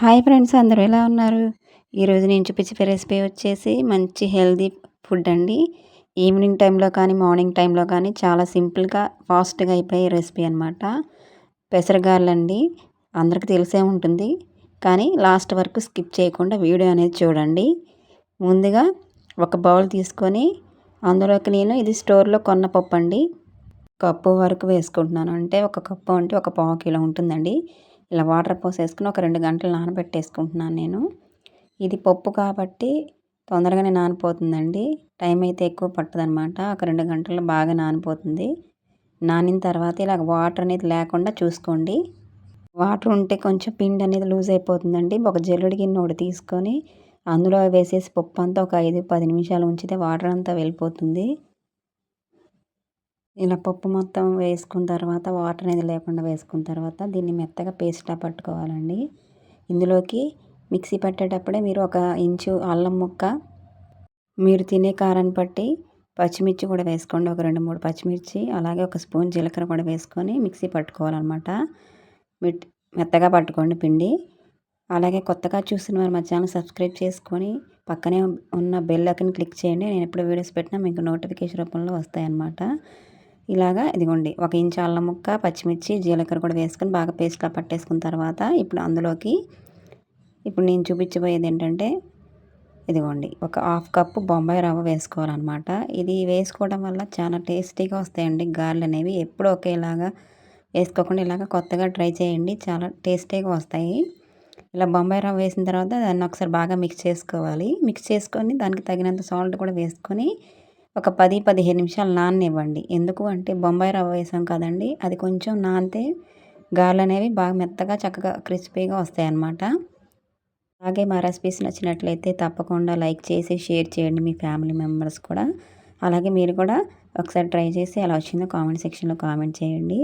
Hi friends అందరూ ఎలా ఉన్నారు? ఈరోజు నేను చూపించే రెసిపీ వచ్చేసి మంచి హెల్దీ ఫుడ్ అండి. ఈవినింగ్ టైంలో కానీ మార్నింగ్ టైంలో కానీ చాలా సింపుల్గా ఫాస్ట్గా అయిపోయే రెసిపీ అనమాట పెసరగారులండి అందరికీ తెలిసే ఉంటుంది. కానీ లాస్ట్ వరకు స్కిప్ చేయకుండా వీడియో అనేది చూడండి. ముందుగా ఒక బౌల్ తీసుకొని అందులోకి నేను ఇది స్టోర్లో కొన్న పప్పు అండి. కప్పు వరకు వేసుకుంటున్నాను. అంటే ఒక కప్పు అంటే ఒక పావు కిలో ఉంటుందండి. ఇలా వాటర్ పోసేసుకుని ఒక రెండు గంటలు నానబెట్టేసుకుంటున్నాను నేను. ఇది పప్పు కాబట్టి తొందరగానే నానిపోతుందండి. టైం అయితే ఎక్కువ పట్టదనమాట ఒక రెండు గంటలు బాగా నానిపోతుంది. నానిన తర్వాత ఇలా వాటర్ అనేది లేకుండా చూసుకోండి. వాటర్ ఉంటే కొంచెం పిండి అనేది లూజ్ అయిపోతుందండి. ఒక జల్లుడి గిన్నె ఒకటి తీసుకొని అందులో వేసేసి పప్పు అంతా ఒక ఐదు పది నిమిషాలు ఉంచితే వాటర్ అంతా వెళ్ళిపోతుంది. ఇలా పప్పు మొత్తం వేసుకున్న తర్వాత వాటర్ అనేది లేకుండా వేసుకున్న తర్వాత దీన్ని మెత్తగా పేస్ట్లా పట్టుకోవాలండి. ఇందులోకి మిక్సీ పట్టేటప్పుడే మీరు ఒక ఇంచు అల్లం ముక్క మీరు తినే కారాన్ని బట్టి పచ్చిమిర్చి కూడా వేసుకోండి. ఒక రెండు మూడు పచ్చిమిర్చి అలాగే ఒక స్పూన్ జీలకర్ర కూడా వేసుకొని మిక్సీ పట్టుకోవాలన్నమాట. మెత్తగా పట్టుకోండి పిండి. అలాగే కొత్తగా చూసిన వారు మా ఛానల్ సబ్స్క్రైబ్ చేసుకొని పక్కనే ఉన్న బెల్ ఐకన్ క్లిక్ చేయండి. నేను ఎప్పుడు వీడియోస్ పెట్టినా మీకు నోటిఫికేషన్ రూపంలో వస్తాయన్నమాట. ఇలాగా ఇదిగోండి ఒక ఇంచు అల్లం ముక్క పచ్చిమిర్చి జీలకర్ర కూడా వేసుకొని బాగా పేస్ట్లా పట్టేసుకున్న తర్వాత ఇప్పుడు అందులోకి ఇప్పుడు నేను చూపించబోయేది ఏంటంటే ఇదిగోండి ఒక హాఫ్ కప్పు బొంబాయి రవ్వ వేసుకోవాలన్నమాట. ఇది వేసుకోవడం వల్ల చాలా టేస్టీగా వస్తాయండి. గారెలు అనేవి ఎప్పుడు ఒకేలాగా వేసుకోకుండా ఇలాగ కొత్తగా ట్రై చేయండి. చాలా టేస్టీగా వస్తాయి. ఇలా బొంబాయి రవ్వ వేసిన తర్వాత దాన్ని ఒకసారి బాగా మిక్స్ చేసుకోవాలి. మిక్స్ చేసుకొని దానికి తగినంత సాల్ట్ కూడా వేసుకొని ఒక పది పదిహేను నిమిషాలు నాననివ్వండి. ఎందుకు అంటే బొంబాయి రవ్వ వేసాం కదండి. అది కొంచెం నానితే గాలు అనేవి బాగా మెత్తగా చక్కగా క్రిస్పీగా వస్తాయి అన్నమాట అలాగే మా రెసిపీస్ నచ్చినట్లయితే తప్పకుండా లైక్ చేసి షేర్ చేయండి మీ ఫ్యామిలీ మెంబర్స్ కూడా. అలాగే మీరు కూడా ఒకసారి ట్రై చేసి ఎలా వచ్చిందో కామెంట్ సెక్షన్లో కామెంట్ చేయండి.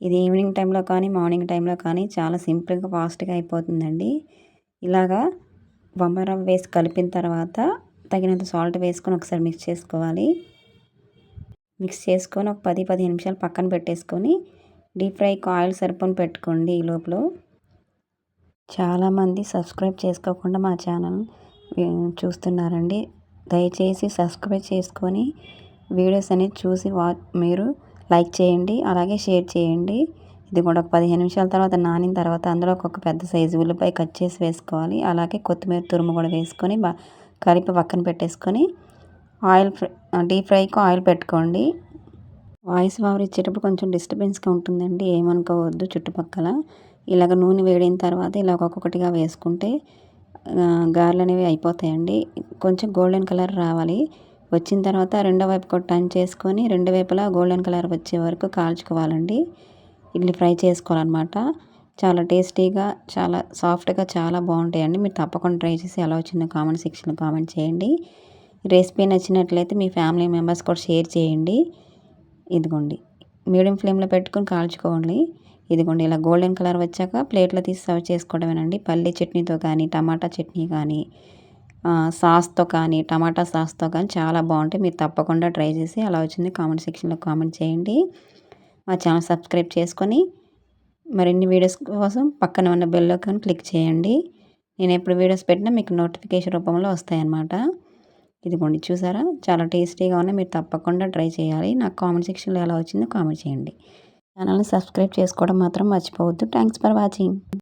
ఇది ఈవినింగ్ టైంలో కానీ మార్నింగ్ టైంలో కానీ చాలా సింపుల్గా ఫాస్ట్గా అయిపోతుందండి. ఇలాగా బొమ్మ రవ్వ వేసి కలిపిన తర్వాత తగినంత సాల్ట్ వేసుకొని ఒకసారి మిక్స్ చేసుకోవాలి. మిక్స్ చేసుకొని ఒక పది పదిహేను నిమిషాలు పక్కన పెట్టేసుకొని డీప్ ఫ్రైకి ఆయిల్ సరిపోని పెట్టుకోండి ఈ లోపల. చాలామంది సబ్స్క్రైబ్ చేసుకోకుండా మా ఛానల్ చూస్తున్నారండి. దయచేసి సబ్స్క్రైబ్ చేసుకొని వీడియోస్ అనేది చూసి వా మీరు లైక్ చేయండి అలాగే షేర్ చేయండి. ఇది కూడా ఒక పదిహేను నిమిషాల తర్వాత నానిన తర్వాత అందులో ఒక పెద్ద సైజు ఉల్లిపాయ కట్ చేసి వేసుకోవాలి. అలాగే కొత్తిమీర తురుము కూడా వేసుకొని బా కలిపి పక్కన పెట్టేసుకొని ఆయిల్ ఫ్రై డీప్ ఫ్రైకి ఆయిల్ పెట్టుకోండి. వాయిస్ ఓవర్ ఇచ్చేటప్పుడు కొంచెం డిస్టర్బెన్స్గా ఉంటుందండి ఏమనుకోవద్దు చుట్టుపక్కల. ఇలాగ నూనె వేడిన తర్వాత ఇలా ఒక్కొక్కటిగా వేసుకుంటే గారెలు అనేవి అయిపోతాయండి. కొంచెం గోల్డెన్ కలర్ రావాలి. వచ్చిన తర్వాత రెండో వైపు కూడా టర్న్ చేసుకొని రెండు వైపులా గోల్డెన్ కలర్ వచ్చే వరకు కాల్చుకోవాలండి. ఇడ్లీ ఫ్రై చేసుకోవాలన్నమాట. చాలా టేస్టీగా చాలా సాఫ్ట్గా చాలా బాగుంటాయండి. మీరు తప్పకుండా ట్రై చేసి ఎలా వచ్చిందో కామెంట్ సెక్షన్లో కామెంట్ చేయండి. రెసిపీ నచ్చినట్లయితే మీ ఫ్యామిలీ మెంబర్స్ కూడా షేర్ చేయండి. ఇదిగోండి మీడియం ఫ్లేమ్లో పెట్టుకొని కాల్చుకోండి. ఇదిగోండి ఇలా గోల్డెన్ కలర్ వచ్చాక ప్లేట్లో తీసి సర్వ్ చేసుకోవడమేనండి. పల్లి చట్నీతో కానీ టమాటా చట్నీ కానీ సాస్తో కానీ టమాటా సాస్తో కానీ చాలా బాగుంటాయి. మీరు తప్పకుండా ట్రై చేసి అలా వచ్చింది కామెంట్ సెక్షన్లో కామెంట్ చేయండి. మా ఛానల్ సబ్స్క్రైబ్ చేసుకొని మరిన్ని వీడియోస్ కోసం పక్కన ఉన్న బెల్ ఐకాన్ క్లిక్ చేయండి. నేను ఎప్పుడు వీడియోస్ పెట్టినా మీకు నోటిఫికేషన్ రూపంలో వస్తాయన్నమాట. ఇదిగోండి చూసారా? చాలా టేస్టీగా ఉన్నాయి. మీరు తప్పకుండా ట్రై చేయాలి. నాకు కామెంట్ సెక్షన్లో ఎలా వచ్చిందో కామెంట్ చేయండి. ఛానల్ని సబ్స్క్రైబ్ చేసుకోవడం మాత్రం మర్చిపోవద్దు. Thanks for watching